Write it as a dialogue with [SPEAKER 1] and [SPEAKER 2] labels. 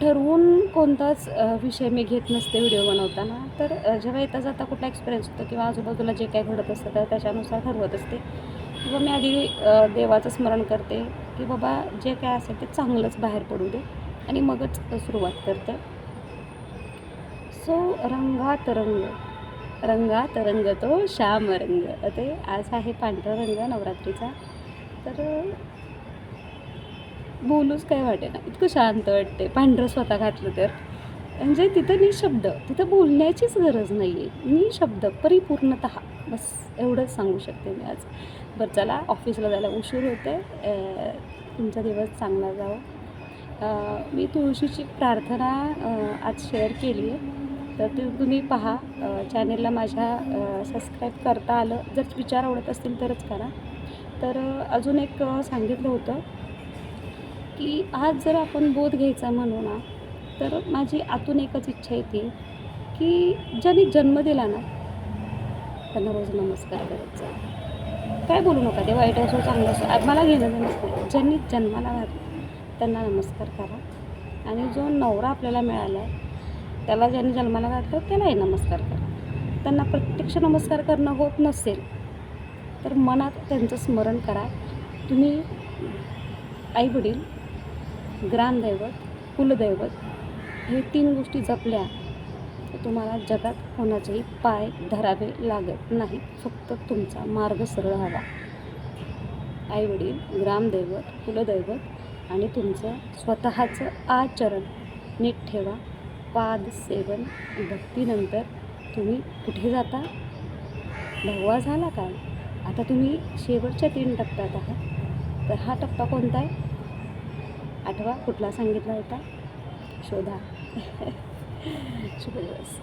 [SPEAKER 1] ठरवून कोणताच विषय मी घेत नसते व्हिडिओ बनवताना. तर जेव्हा येता जाता कुठला एक्सपिरियन्स होतो किंवा आजूबाजूला जे काही घडत असतं तर त्याच्यानुसार ठरवत असते. किंवा मी आधी देवाचं स्मरण करते की बाबा जे काय असेल ते चांगलंच बाहेर पडू दे आणि मगच सुरुवात करते. सो रंगात रंग रंगात रंग तो श्याम रंग ते आज आहे पांढरा रंग नवरात्रीचा. तर बोलूच काय वाटे ना इतकं शांत वाटते पांढरं स्वतः घातलं तर. म्हणजे तिथं निशब्द. तिथं बोलण्याचीच गरज नाही आहे निशब्द परिपूर्णत. बस एवढंच सांगू शकते मी आज. बरं चला ऑफिसला जायला उशीर होते तुमचा दिवस चांगला जावं. मी तुळशीची प्रार्थना आज शेअर केली आहे. तर ती तुम्ही पहा. चॅनेलला माझ्या सबस्क्राईब करता आलं. जर विचार आवडत असतील तरच करा. तर अजून एक सांगितलं होतं. की आज जर आपण बोध घ्यायचा म्हणू ना तर माझी आतून एकच इच्छा येते की ज्यांनी जन्म दिला ना त्यांना रोज नमस्कार करायचा. काय बोलू नका ते वाईट असो चांगलं असो मला घेणं नमस्कार ज्यांनी जन्माला घातलं त्यांना नमस्कार करा. आणि जो नवरा आपल्याला मिळाला आहे त्याला ज्यांनी जन्माला घातलं त्यालाही नमस्कार करा. त्यांना प्रत्यक्ष नमस्कार करणं होत नसेल तर मनात त्यांचं स्मरण करा. तुम्ही आईवडील ग्रामदैवत कुलदैवत हे तीन गोष्टी जपल्या तर तुम्हाला जगात कोणाचेही पाय धरावे लागत नाही फक्त तुमचा मार्ग सरळ हवा. आईवडील ग्रामदैवत कुलदैवत आणि तुमचं स्वतःचं आचरण नीट ठेवा. पाद सेवन भक्तीनंतर तुम्ही कुठे जाता? भगवा झाला का? आता तुम्ही शेवटच्या तीन टप्प्यात आहात. तर हा टप्पा कोणता आहे? आठवा कुठला सांगितला होता? शोधा. शुभ दिवस